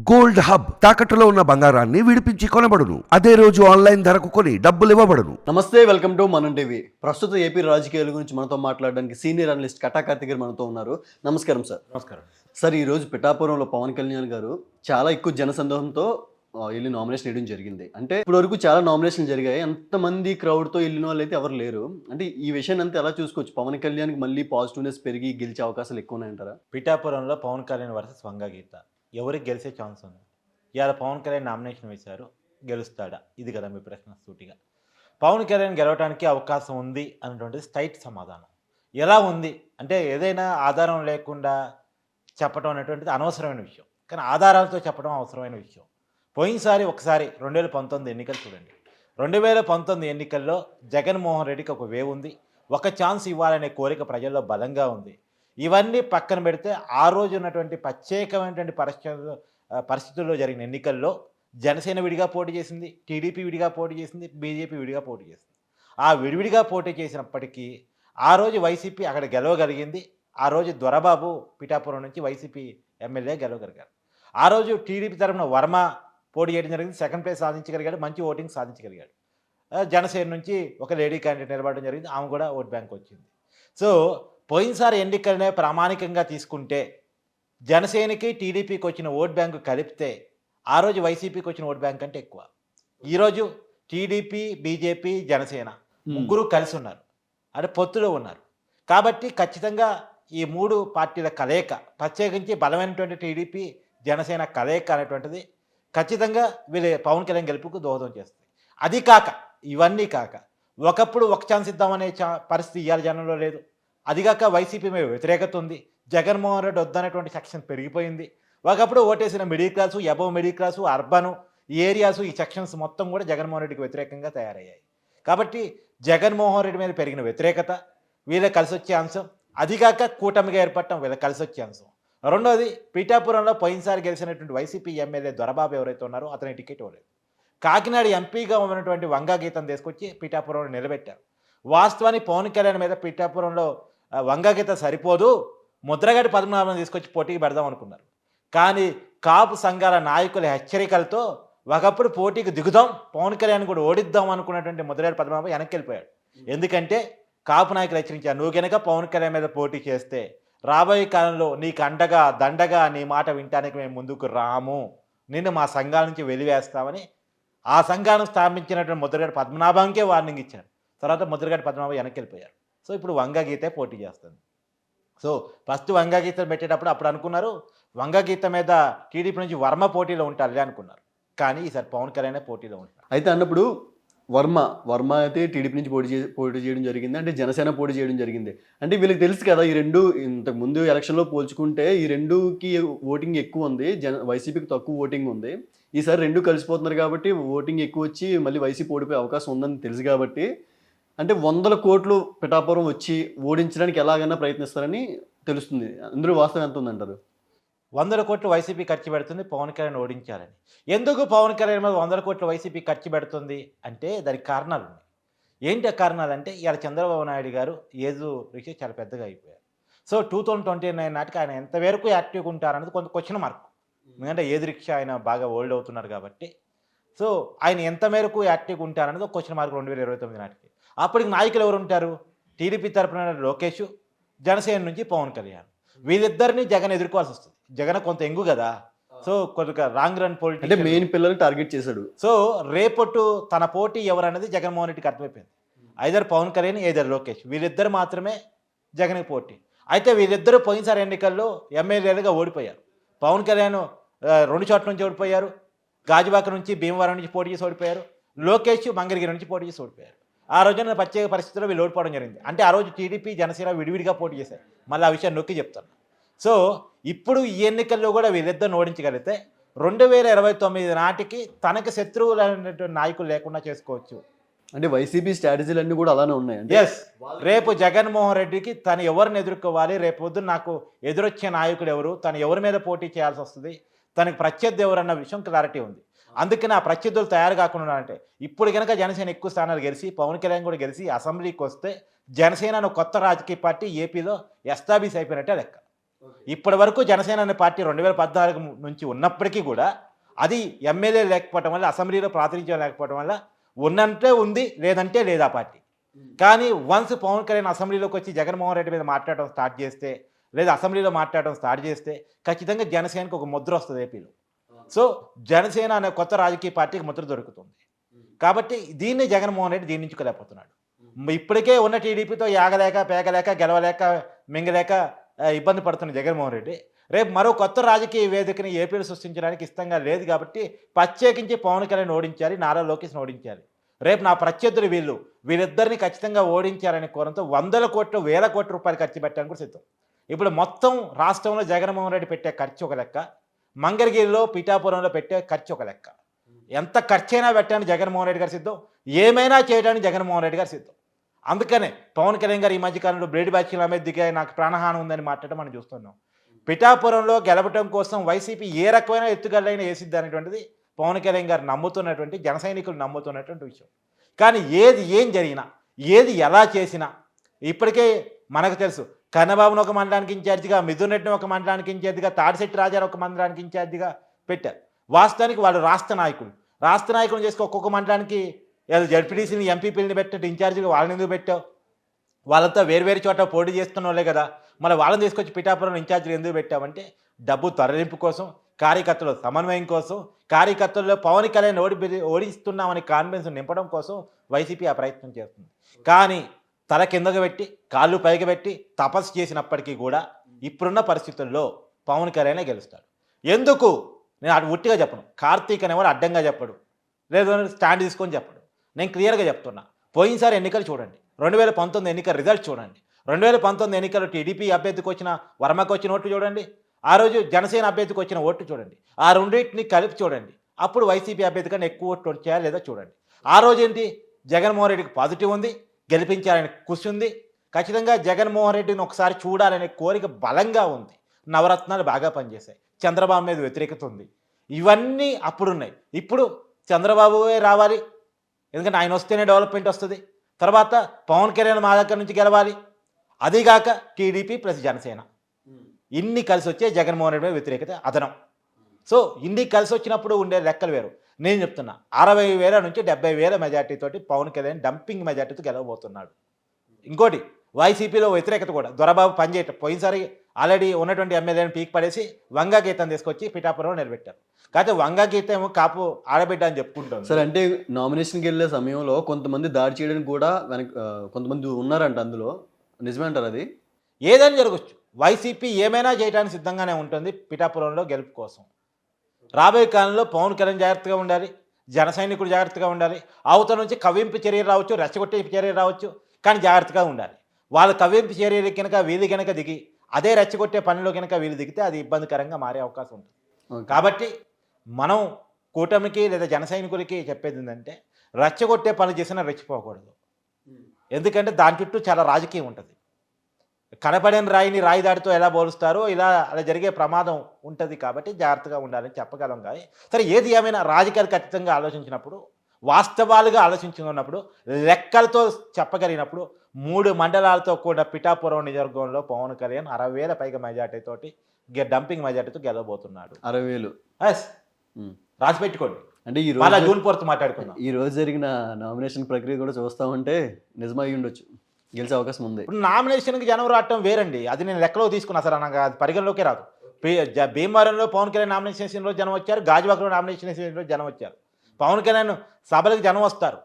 Gold hub తాకట్టులో ఉన్న బంగారాన్ని విడిపించి కొనబడును. అదే రోజు ఆన్లైన్ ధరకు కొని డబ్బులు ఇవ్వబడును. నమస్తే వెల్కమ్ టు మనం టీవీ. ప్రస్తుత ఏపీ రాజకీయాల గురించి మనతో మాట్లాడడానికి సీనియర్ అనలిస్ట్ కటా కార్తిక్ గారు మనతో ఉన్నారు. నమస్కారం సార్. నమస్కారం. సార్ ఈ రోజు పిఠాపురంలో పవన్ కళ్యాణ్ గారు చాలా ఎక్కువ జనసందోహంతో వెళ్ళి నామినేషన్ వేయడం జరిగింది. అంటే ఇప్పటి వరకు చాలా నామినేషన్లు జరిగాయి. అంతమంది క్రౌడ్తో వెళ్ళిన వాళ్ళు అయితే ఎవరు లేరు. అంటే ఈ విషయాన్ని అంతా ఎలా చూసుకోవచ్చు? పవన్ కళ్యాణ్కి మళ్ళీ పాజిటివ్నెస్ పెరిగి గెలిచే అవకాశాలు ఎక్కువ ఉన్నాయంటారా? పిఠాపురంలో పవన్ కళ్యాణ్ వర్సెస్ వంగ గీత. ఎవరికి గెలిచే ఛాన్స్ ఉంది? ఇవాళ పవన్ కళ్యాణ్ నామినేషన్ వేశారు గెలుస్తాడా? ఇది కదా మీ ప్రశ్న సూటిగా. పవన్ కళ్యాణ్ గెలవడానికి అవకాశం ఉంది అన్నటువంటిది స్ట్రైట్ సమాధానం. ఎలా ఉంది? అంటే ఏదైనా ఆధారం లేకుండా చెప్పడం అనేటువంటిది అనవసరమైన విషయం. కానీ ఆధారాలతో చెప్పడం అవసరమైన విషయం. పోయినసారి ఒకసారి రెండు వేల పంతొమ్మిది ఎన్నికలు చూడండి. రెండు వేల పంతొమ్మిది ఎన్నికల్లో జగన్మోహన్ రెడ్డికి ఒక వేవ్ ఉంది. ఒక ఛాన్స్ ఇవ్వాలనే కోరిక ప్రజల్లో బలంగా ఉంది. ఇవన్నీ పక్కన పెడితే ఆ రోజు ఉన్నటువంటి ప్రత్యేకమైనటువంటి పరిస్థితుల్లో పరిస్థితుల్లో జరిగిన ఎన్నికల్లో జనసేన విడిగా పోటీ చేసింది టీడీపీ విడిగా పోటీ చేసింది బీజేపీ విడిగా పోటీ చేసింది. ఆ విడివిడిగా పోటీ చేసినప్పటికీ ఆ రోజు వైసీపీ అక్కడ గెలవగలిగింది. ఆ రోజు దొరబాబు పిఠాపురం నుంచి వైసీపీ ఎమ్మెల్యే గెలవగలిగారు. ఆ రోజు టీడీపీ తరఫున వర్మ పోటీ చేయడం జరిగింది. సెకండ్ ప్లేస్ సాధించగలిగాడు మంచి ఓటింగ్ సాధించగలిగాడు. జనసేన నుంచి ఒక లేడీ క్యాండిడేట్ నిలబడడం జరిగింది. ఆమె కూడా ఓట్ బ్యాంక్ వచ్చింది. సో పోయినసారి ఎన్నికలనే ప్రామాణికంగా తీసుకుంటే జనసేనకి టీడీపీకి వచ్చిన ఓట్ బ్యాంకు కలిపితే ఆ రోజు వైసీపీకి వచ్చిన ఓట్ బ్యాంక్ అంటే ఎక్కువ. ఈరోజు టీడీపీ బీజేపీ జనసేన ముగ్గురు కలిసి ఉన్నారు. అంటే పొత్తులో ఉన్నారు. కాబట్టి ఖచ్చితంగా ఈ మూడు పార్టీల కలయిక ప్రత్యేకించి బలమైనటువంటి టీడీపీ జనసేన కలయిక అనేటువంటిది ఖచ్చితంగా వీళ్ళ పవన్ కళ్యాణ్ గెలుపుకు దోహదం చేస్తుంది అది కాక ఇవన్నీ కాక ఒకప్పుడు ఒక ఛాన్స్ ఇద్దామనే చా పరిస్థితి ఇవాళ జనంలో లేదు. అదిగాక వైసీపీ మీద వ్యతిరేకత ఉంది. జగన్మోహన్ రెడ్డి వద్దనేటువంటి సెక్షన్ పెరిగిపోయింది. ఒకప్పుడు ఓటేసిన middle class above middle class urban ఈ ఏరియాసు ఈ సెక్షన్స్ మొత్తం కూడా జగన్మోహన్ రెడ్డికి వ్యతిరేకంగా తయారయ్యాయి. కాబట్టి జగన్మోహన్ రెడ్డి మీద పెరిగిన వ్యతిరేకత వీళ్ళకి కలిసి వచ్చే అంశం అదిగాక కూటమిగా ఏర్పడటం వీళ్ళకి కలిసి వచ్చే అంశం. రెండోది పీఠాపురంలో పోయినసారి గెలిచినటువంటి వైసీపీ ఎమ్మెల్యే దొరబాబు ఎవరైతే ఉన్నారో అతని టికెట్ ఇవ్వలేదు. కాకినాడ ఎంపీగా ఉన్నటువంటి వంగా గీతం తీసుకొచ్చి పీఠాపురంలో నిలబెట్టారు. వాస్తవానికి పవన్ కళ్యాణ్ మీద పీఠాపురంలో వంగగీత గీత సరిపోదు. ముద్రగడి పద్మనాభం తీసుకొచ్చి పోటీకి పెడదాం అనుకున్నారు. కానీ కాపు సంఘాల నాయకుల హెచ్చరికలతో ఒకప్పుడు పోటీకి దిగుదాం పవన్ కళ్యాణ్ కూడా ఓడిద్దాం అనుకున్నటువంటి ముద్రగడి పద్మనాభం వెనక్కి వెళ్ళిపోయాడు ఎందుకంటే కాపు నాయకులు హెచ్చరించారు నువ్వు కనుక పవన్ కళ్యాణ్ మీద పోటీ చేస్తే రాబోయే కాలంలో నీకు అండగా దండగా నీ మాట వినటానికి మేము ముందుకు రాము. నిన్ను మా సంఘాల నుంచి వెలివేస్తామని ఆ సంఘాన్ని స్థాపించినటువంటి ముద్రగడ పద్మనాభంకే వార్నింగ్ ఇచ్చారు తర్వాత ముద్రగడ్డి పద్మనాభం వెనక్కి వెళ్ళిపోయారు సో ఇప్పుడు వంగగీతే పోటీ చేస్తుంది. సో ఫస్ట్ వంగగీత పెట్టేటప్పుడు అప్పుడు అనుకున్నారు వంగగీత మీద టీడీపీ నుంచి వర్మ పోటీలో ఉంటారులే అనుకున్నారు. కానీ ఈసారి పవన్ కళ్యాణ్ పోటీలో ఉంటారు అయితే అన్నప్పుడు వర్మ వర్మ అయితే టీడీపీ నుంచి పోటీ చే పోటీ చేయడం జరిగింది అంటే జనసేన పోటీ చేయడం జరిగింది. అంటే వీళ్ళకి తెలుసు కదా ఈ రెండు ఇంతకు ముందు ఎలక్షన్లో పోల్చుకుంటే ఈ రెండుకి ఓటింగ్ ఎక్కువ ఉంది జన వైసీపీకి తక్కువ ఓటింగ్ ఉంది. ఈసారి రెండు కలిసిపోతున్నారు కాబట్టి ఓటింగ్ ఎక్కువ వచ్చి మళ్ళీ వైసీపీ ఓడిపోయే అవకాశం ఉందని తెలుసు కాబట్టి అంటే వందల కోట్లు పిఠాపురం వచ్చి ఓడించడానికి ఎలాగైనా ప్రయత్నిస్తారని తెలుస్తుంది. అందరూ వాస్తవం ఎంత ఉందంటారు? వందల కోట్లు వైసీపీ ఖర్చు పెడుతుంది పవన్ కళ్యాణ్ ఓడించాలని. ఎందుకు పవన్ కళ్యాణ్ మీద వందల కోట్లు వైసీపీ ఖర్చు పెడుతుంది అంటే దానికి కారణాలు ఉన్నాయి. ఏంటి ఆ కారణాలు అంటే ఇలా చంద్రబాబు నాయుడు గారు ఏదో రీచ్ చాలా పెద్దగా అయిపోయారు. So two thousand twenty nine నాటికి ఆయన ఎంతవరకు యాక్టివ్గా ఉంటారనేది కొంత క్వశ్చన్ మార్క్ ఎందుకంటే ఏది రిక్షా ఆయన బాగా ఓల్డ్ అవుతున్నారు కాబట్టి. సో ఆయన ఎంత మేరకు యాక్టివ్గా ఉంటారనేది ఒక క్వశ్చన్ మార్క్ రెండు వేల ఇరవై తొమ్మిది నాటికి. అప్పటికి నాయకులు ఎవరు ఉంటారు? టీడీపీ తరపున లోకేష్ జనసేన నుంచి పవన్ కళ్యాణ్. వీళ్ళిద్దరిని జగన్ ఎదుర్కోవాల్సి వస్తుంది. జగన్ కొంత ఎంగు కదా. సో కొద్దిగా రాంగ్ రన్ అంటే పొలిటిక్స్ మెయిన్ పిల్లల్ని టార్గెట్ చేశాడు. సో రేపట్టు తన పోటీ ఎవరనేది జగన్మోహన్ రెడ్డికి అర్థమైపోయింది. Either Pawan Kalyan either Lokesh. వీళ్ళిద్దరు మాత్రమే జగన్కి పోటీ. అయితే వీళ్ళిద్దరూ పోయినసారి ఎన్నికల్లో ఎమ్మెల్యేలుగా ఓడిపోయారు. పవన్ కళ్యాణ్ రెండు చోట్ల నుంచి ఓడిపోయారు. గాజువాక నుంచి భీమవరం నుంచి పోటీ చేసి ఓడిపోయారు. లోకేష్ మంగళగిరి నుంచి పోటీ చేసి ఓడిపోయారు. ఆ రోజున ప్రత్యేక పరిస్థితుల్లో వీళ్ళు ఓడిపోవడం జరిగింది. అంటే ఆ రోజు టీడీపీ జనసేన విడివిడిగా పోటీ చేశారు. మళ్ళీ ఆ విషయాన్ని నొక్కి చెప్తాను సో ఇప్పుడు ఈ ఎన్నికల్లో కూడా వీళ్ళిద్దరిని ఓడించగలిగితే రెండు వేల ఇరవై తొమ్మిది నాటికి తనకు శత్రువులు అనేటువంటి నాయకులు లేకుండా చేసుకోవచ్చు. అంటే వైసీపీ స్ట్రాటజీలు అన్నీ కూడా అలానే ఉన్నాయి. ఎస్ రేపు జగన్మోహన్ రెడ్డికి తను ఎవరిని ఎదుర్కోవాలి? రేపు పొద్దున్న నాకు ఎదురొచ్చే నాయకుడు ఎవరు? తను ఎవరి మీద పోటీ చేయాల్సి వస్తుంది? తనకి ప్రత్యర్థి ఎవరు అన్న విషయం క్లారిటీ ఉంది. అందుకని ఆ ప్రత్యర్థులు తయారు కాకుండా అంటే ఇప్పుడు కనుక జనసేన ఎక్కువ స్థానాలు గెలిచి పవన్ కళ్యాణ్ కూడా గెలిచి అసెంబ్లీకి వస్తే జనసేన అనే కొత్త రాజకీయ పార్టీ ఏపీలో ఎస్టాబ్లిష్ అయిపోయినట్టే లెక్క. ఇప్పటి వరకు జనసేన అనే పార్టీ రెండు వేల పద్నాలుగు నుంచి ఉన్నప్పటికీ కూడా అది ఎమ్మెల్యే లేకపోవడం వల్ల అసెంబ్లీలో ప్రాతినిధ్యం లేకపోవడం వల్ల ఉన్నంటే ఉంది లేదంటే లేదా పార్టీ. కానీ వన్స్ పవన్ కళ్యాణ్ అసెంబ్లీలోకి వచ్చి జగన్మోహన్ రెడ్డి మీద మాట్లాడడం స్టార్ట్ చేస్తే లేదా అసెంబ్లీలో మాట్లాడడం స్టార్ట్ చేస్తే ఖచ్చితంగా జనసేనకు ఒక ముద్ర వస్తుంది ఏపీలో. సో జనసేన అనే కొత్త రాజకీయ పార్టీకి ముద్ర దొరుకుతుంది. కాబట్టి దీన్ని జగన్మోహన్ రెడ్డి జీర్ణించుకోలేకపోతున్నాడు ఇప్పటికే ఉన్న టీడీపీతో యాగలేక పేగలేక గెలవలేక మింగలేక ఇబ్బంది పడుతున్న జగన్మోహన్ రెడ్డి రేపు మరో కొత్త రాజకీయ వేదికని ఏపీలో సృష్టించడానికి ఇష్టంగా లేదు కాబట్టి ప్రత్యేకించి పవన్ కళ్యాణ్ ఓడించాలి నారా లోకేష్ని ఓడించాలి. రేపు నా ప్రత్యర్థులు వీళ్ళు వీళ్ళిద్దరిని ఖచ్చితంగా ఓడించాలనే కోరంతో వందల కోట్లు వేల కోట్ల రూపాయలు ఖర్చు పెట్టడానికి కూడా సిద్ధం. ఇప్పుడు మొత్తం రాష్ట్రంలో జగన్మోహన్ రెడ్డి పెట్టే ఖర్చు ఒక లెక్క. మంగళగిరిలో పిఠాపురంలో పెట్టే ఖర్చు ఒక లెక్క. ఎంత ఖర్చైనా పెట్టాను జగన్మోహన్ రెడ్డి గారు సిద్ధం. ఏమైనా చేయడానికి జగన్మోహన్ రెడ్డి గారు సిద్ధం. అందుకనే పవన్ కళ్యాణ్ గారు ఈ మధ్యకాలంలో బ్లేడ్ బ్యాచ్ల మీద దిగాయి నాకు ప్రాణహాని ఉందని మాట్లాడటం మనం చూస్తున్నాం. పిఠాపురంలో గెలవటం కోసం వైసీపీ ఏ రకమైన ఎత్తుగడైనా వేసిద్ది అనేటువంటిది పవన్ కళ్యాణ్ గారు నమ్ముతున్నటువంటి జనసైనికులు నమ్ముతున్నటువంటి విషయం. కానీ ఏది ఏం జరిగినా ఏది ఎలా చేసినా ఇప్పటికే మనకు తెలుసు కన్నబాబును ఒక మండలానికి ఇన్ఛార్జిగా మిథున్ రెడ్డిని ఒక మండలానికి ఇన్ఛార్జిగా తాడిశెట్టి రాజాను ఒక మండలానికి ఇన్ఛార్జిగా పెట్టారు. వాస్తవానికి వాళ్ళు రాష్ట్ర నాయకులు. రాష్ట్ర నాయకులు చేసుకుని ఒక్కొక్క మండలానికి జడ్పీటీసీని ఎంపీపీని పెట్టినట్టు ఇన్ఛార్జిగా వాళ్ళని ఎందుకు పెట్టావు? వాళ్ళంతా వేరువేరు చోట పోటీ చేస్తున్న వాళ్ళే కదా. మళ్ళీ వాళ్ళని తీసుకొచ్చి పిఠాపురం ఇన్ఛార్జీలు ఎందుకు పెట్టామంటే డబ్బు తరలింపు కోసం కార్యకర్తల సమన్వయం కోసం కార్యకర్తల్లో పవన్ కళ్యాణ్ ఓడి ఓడిస్తున్నామని కాన్ఫిడెన్స్ నింపడం కోసం వైసీపీ ఆ ప్రయత్నం చేస్తుంది. కానీ తల కిందకు పెట్టి కాళ్ళు పైకి పెట్టి తపస్సు చేసినప్పటికీ కూడా ఇప్పుడున్న పరిస్థితుల్లో పవన్ కళ్యాణే గెలుస్తాడు. ఎందుకు? నేను అటు ఉట్టిగా చెప్పను. కార్తీక్ అనేవాడు అడ్డంగా చెప్పడు. లేదు స్టాండ్ తీసుకొని చెప్పడు. నేను క్లియర్గా చెప్తున్నా. పోయినసారి ఎన్నికలు చూడండి. రెండు వేల పంతొమ్మిది ఎన్నికల రిజల్ట్ చూడండి. రెండు వేల పంతొమ్మిది ఎన్నికలు టీడీపీ అభ్యర్థికి వచ్చిన వర్మకు వచ్చిన ఓట్లు చూడండి. ఆ రోజు జనసేన అభ్యర్థికి వచ్చిన ఓట్లు చూడండి. ఆ రెండింటిని కలిపి చూడండి. అప్పుడు వైసీపీ అభ్యర్థి కన్నా ఎక్కువ ఓట్లు వచ్చాయా లేదా చూడండి. ఆ రోజు ఏంటి జగన్మోహన్ రెడ్డికి పాజిటివ్ ఉంది. గెలిపించాలని కృషి ఉంది ఖచ్చితంగా జగన్మోహన్ రెడ్డిని ఒకసారి చూడాలనే కోరిక బలంగా ఉంది. నవరత్నాలు బాగా పనిచేశాయి. చంద్రబాబు మీద వ్యతిరేకత ఉంది ఇవన్నీ అప్పుడున్నాయి. ఇప్పుడు చంద్రబాబువే రావాలి? ఎందుకంటే ఆయన వస్తేనే డెవలప్మెంట్ వస్తుంది. తర్వాత పవన్ కళ్యాణ్ మా దగ్గర నుంచి గెలవాలి. అదిగాక టీడీపీ ప్లస్ జనసేన. ఇన్ని కలిసి వచ్చే జగన్మోహన్ రెడ్డి మీద వ్యతిరేకత అదనం. సో ఇన్ని కలిసి వచ్చినప్పుడు ఉండే లెక్కలు వేరు. నేను చెప్తున్నా అరవై వేల నుంచి డెబ్బై వేల మెజార్టీ తోటి పవన్ కళ్యాణ్ డంపింగ్ మెజార్టీతో గెలవబోతున్నాడు. ఇంకోటి వైసీపీలో వ్యతిరేకత కూడా దొరబాబు పనిచేయటం పోయినసారి ఆల్రెడీ ఉన్నటువంటి ఎమ్మెల్యేని పీక్ పడేసి వంగా గీతం తీసుకొచ్చి పిఠాపురంలో నిలబెట్టారు. కాకపోతే వంగా గీతం ఏమో కాపు ఆడబిడ్డ అని చెప్పుకుంటుంది. సరే అంటే నామినేషన్కి వెళ్ళే సమయంలో కొంతమంది దాడి చేయడానికి కూడా వెనక కొంతమంది ఉన్నారంట అందులో. నిజమే అంటారు అది? ఏదైనా జరగచ్చు. వైసీపీ ఏమైనా చేయడానికి సిద్ధంగానే ఉంటుంది పిఠాపురంలో గెలుపు కోసం. రాబోయే కాలంలో పవన్ కళ్యాణ్ జాగ్రత్తగా ఉండాలి జన సైనికుడు జాగ్రత్తగా ఉండాలి అవతల నుంచి కవ్వింపు చర్యలు రావచ్చు రెచ్చగొట్టే చర్యలు రావచ్చు కానీ జాగ్రత్తగా ఉండాలి. వాళ్ళ కవ్వింపు చర్యలు కనుక వీళ్ళు కనుక దిగి అదే రెచ్చగొట్టే పనిలో కనుక వీళ్ళు దిగితే అది ఇబ్బందికరంగా మారే అవకాశం ఉంటుంది. కాబట్టి మనం కూటమికి లేదా జన సైనికులకి చెప్పేది ఏంటంటే రెచ్చగొట్టే పని చేసినా రెచ్చిపోకూడదు. ఎందుకంటే దాని చుట్టూ చాలా రాజకీయం ఉంటుంది. కనపడని రాయిని రాయి దాడితో ఎలా పోలుస్తారో ఇలా అలా జరిగే ప్రమాదం ఉంటుంది కాబట్టి జాగ్రత్తగా ఉండాలని చెప్పగలం కానీ సరే ఏది ఏమైనా రాజకీయాలు ఖచ్చితంగా ఆలోచించినప్పుడు వాస్తవాలుగా ఆలోచించుకున్నప్పుడు లెక్కలతో చెప్పగలిగినప్పుడు మూడు మండలాలతో కూడా పిఠాపురం నియోజకవర్గంలో పవన్ కళ్యాణ్ అరవై వేల పైగా మెజార్టీ తోటి గె- డంపింగ్ మెజార్టీతో గెలవబోతున్నాడు. అరవై వేలు. ఎస్. రాసి పెట్టుకోండి అంటే ఈ రోజు జూన్ ఫోర్త్ మాట్లాడుకుందాం. ఈ రోజు జరిగిన నామినేషన్ ప్రక్రియ కూడా చూస్తా ఉంటే నిజమై ఉండొచ్చు. గెలిచే అవకాశం ఉంది. ఇప్పుడు నామినేషన్కి జనం రావటం వేరండి. అది నేను లెక్కలో తీసుకున్నా సార్ నాకు అది పరిగణలోకే రాదు. భీమవరంలో పవన్ కళ్యాణ్ నామినేషన్ చేసిన రోజు జనం వచ్చారు. గాజువాకలో నామినేషన్ చేసిన రోజు జనం వచ్చారు. పవన్ కళ్యాణ్ సభలకు జనం వస్తారు.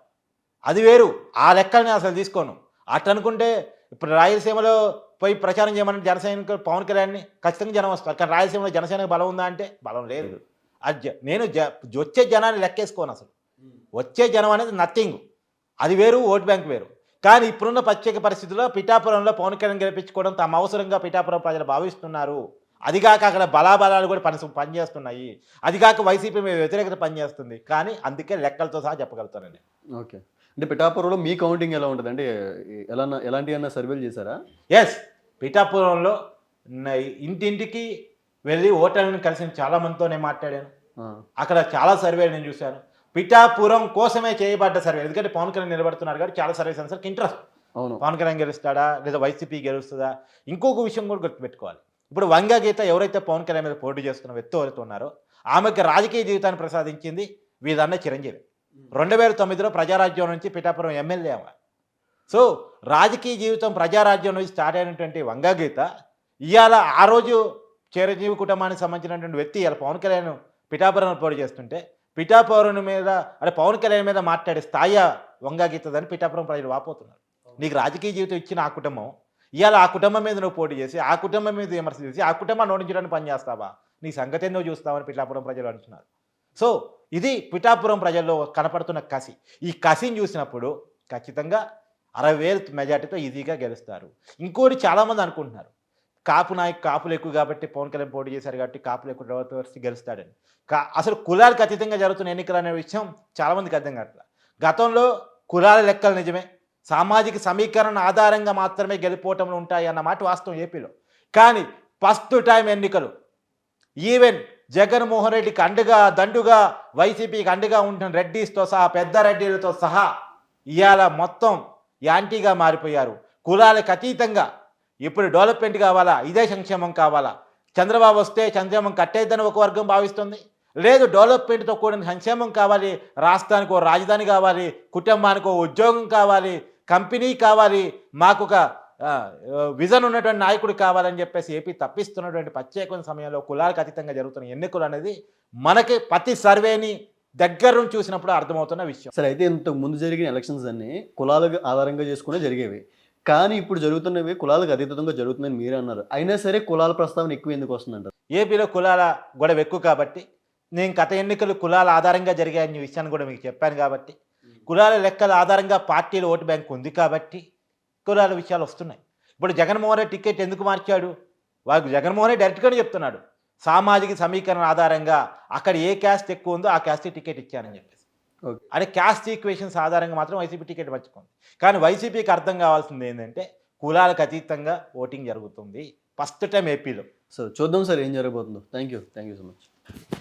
అది వేరు. ఆ లెక్కని నేను అసలు తీసుకోను. అట్లా అనుకుంటే ఇప్పుడు రాయలసీమలో పోయి ప్రచారం చేయమని జనసైనికులు పవన్ కళ్యాణ్ని ఖచ్చితంగా జనం వస్తారు. కానీ రాయలసీమలో జనసేనకు బలం ఉందా అంటే బలం లేదు. అది నేను జ వచ్చే జనాన్ని లెక్కేసుకోను అసలు. వచ్చే జనం అనేది నథింగ్ అది వేరు ఓట్ బ్యాంక్ వేరు. కానీ ఇప్పుడున్న ప్రత్యేక పరిస్థితుల్లో పిఠాపురంలో పవన్ కళ్యాణ్ గెలిపించుకోవడం తమ అవసరంగా పిఠాపురం ప్రజలు భావిస్తున్నారు. అదిగాక అక్కడ బలాబలాలు కూడా పని పనిచేస్తున్నాయి. అదిగాక వైసీపీ మీద వ్యతిరేకత పనిచేస్తుంది. కానీ అందుకే లెక్కలతో సహా చెప్పగలుగుతానండి. ఓకే. అంటే పిఠాపురంలో మీ కౌంటింగ్ ఎలా ఉంటుంది అంటే ఎలా ఎలాంటి అన్న సర్వేలు చేశారా? ఎస్ పిఠాపురంలో ఇంటింటికి వెళ్ళి ఓటర్లను కలిసిన చాలా మందితో నేను మాట్లాడాను అక్కడ చాలా సర్వేలు నేను చూశాను. పిఠాపురం కోసమే చేయబడ్డ సర్వే. ఎందుకంటే పవన్ కళ్యాణ్ నిలబడుతున్నారు కాబట్టి చాలా సర్వే సెన్సర్కి ఇంట్రెస్ట్ అవును. పవన్ కళ్యాణ్ గెలుస్తాడా? లేదా వైసీపీ గెలుస్తుందా? ఇంకొక విషయం కూడా గుర్తుపెట్టుకోవాలి. ఇప్పుడు వంగ గీత ఎవరైతే పవన్ కళ్యాణ్ మీద పోటీ చేస్తున్న వ్యక్తి ఎవరైతే ఉన్నారో ఆమెకి రాజకీయ జీవితాన్ని ప్రసాదించింది వీదన్న చిరంజీవి. రెండు వేల తొమ్మిదిలో ప్రజారాజ్యం నుంచి పిఠాపురం ఎమ్మెల్యే ఆమె సో రాజకీయ జీవితం ప్రజారాజ్యం నుంచి స్టార్ట్ అయినటువంటి వంగ గీత ఇవాళ ఆ రోజు చిరంజీవి కుటుంబానికి సంబంధించినటువంటి వ్యక్తి ఇవాళ పవన్ కళ్యాణ్ పిఠాపురం పోటీ చేస్తుంటే పిఠాపురం మీద అంటే పవన్ కళ్యాణ్ మీద మాట్లాడే స్థాయి వంగ గీతదని పిఠాపురం ప్రజలు వాపోతున్నారు. నీకు రాజకీయ జీవితం ఇచ్చిన ఆ కుటుంబం ఇవాళ ఆ కుటుంబం మీద నువ్వు పోటీ చేసి ఆ కుటుంబం మీద విమర్శ చేసి ఆ కుటుంబాన్ని ఓడించడానికి పని చేస్తావా? నీ సంగతి నువ్వు చూస్తావని పిఠాపురం ప్రజలు అంటున్నారు. సో ఇది పిఠాపురం ప్రజల్లో కనపడుతున్న కసి. ఈ కసిని చూసినప్పుడు ఖచ్చితంగా అరవై వేలు మెజార్టీతో ఈజీగా గెలుస్తారు. ఇంకోటి చాలామంది అనుకుంటున్నారు. కాపు నాయకు కాపులు ఎక్కువ కాబట్టి పవన్ కళ్యాణ్ పోటీ చేశారు కాబట్టి కాపులు ఎక్కువ వచ్చి గెలుస్తాడని. కా అసలు కులాలకు అతీతంగా జరుగుతున్న ఎన్నికలు అనే విషయం చాలామందికి అర్థం కావట్లేదు గతంలో కులాల లెక్కలు నిజమే సామాజిక సమీకరణ ఆధారంగా మాత్రమే గెలిపోవటంలో ఉంటాయి అన్నమాట వాస్తవం ఏపీలో. కానీ ఫస్ట్ టైం ఎన్నికలు ఈవెన్ జగన్మోహన్ రెడ్డికి అండగా దండుగా వైసీపీకి అండగా ఉంటున్న రెడ్డిస్తో సహా పెద్ద రెడ్డిలతో సహా ఇవాళ మొత్తం యాంటీగా మారిపోయారు. కులాలకు అతీతంగా ఇప్పుడు డెవలప్మెంట్ కావాలా? ఇదే సంక్షేమం కావాలా? చంద్రబాబు వస్తే సంక్షేమం కట్టేద్దని ఒక వర్గం భావిస్తుంది. లేదు డెవలప్మెంట్తో కూడిన సంక్షేమం కావాలి. రాష్ట్రానికి ఓ రాజధాని కావాలి. కుటుంబానికి ఓ ఉద్యోగం కావాలి. కంపెనీ కావాలి. మాకు ఒక విజన్ ఉన్నటువంటి నాయకుడు కావాలని చెప్పేసి ఏపీ తప్పిస్తున్నటువంటి ప్రత్యేకమైన సమయంలో కులాలకు అతీతంగా జరుగుతున్న ఎన్నికలు అనేది మనకి ప్రతి సర్వేని దగ్గర నుంచి చూసినప్పుడు అర్థమవుతున్న విషయం. సరే అయితే ఇంతకు ముందు జరిగిన ఎలక్షన్స్ అన్ని కులాలకు ఆధారంగా చేసుకునే జరిగేవి. కానీ ఇప్పుడు జరుగుతున్నవి కులాలకు అతీతంగా జరుగుతుందని మీరే అన్నారు. అయినా సరే కులాల ప్రస్తావన ఎక్కువ ఎందుకు వస్తుందంటారు? ఏపీలో కులాల గొడవ ఎక్కువ కాబట్టి నేను గత ఎన్నికలు కులాల ఆధారంగా జరిగాయని విషయాన్ని కూడా మీకు చెప్పాను కాబట్టి కులాల లెక్కల ఆధారంగా పార్టీల ఓటు బ్యాంక్ ఉంది కాబట్టి కులాల విషయాలు వస్తున్నాయి. ఇప్పుడు జగన్మోహన్ రెడ్డి టికెట్ ఎందుకు మార్చాడు? వాడు జగన్మోహన్ రెడ్డి డైరెక్ట్గానే చెప్తున్నాడు. సామాజిక సమీకరణ ఆధారంగా అక్కడ ఏ క్యాస్ట్ ఎక్కువ ఉందో ఆ క్యాస్ట్ టికెట్ ఇచ్చానని చెప్పేసి ఓకే అంటే క్యాస్ట్ ఈక్వేషన్స్ ఆధారంగా మాత్రం వైసీపీ టికెట్ మర్చుకుంది కానీ వైసీపీకి అర్థం కావాల్సింది ఏంటంటే కులాలకు అతీతంగా ఓటింగ్ జరుగుతుంది. ఫస్ట్ టైం ఏపీలో. సో చూద్దాం సార్ ఏం జరగబోతుందో. Thank you thank you so much.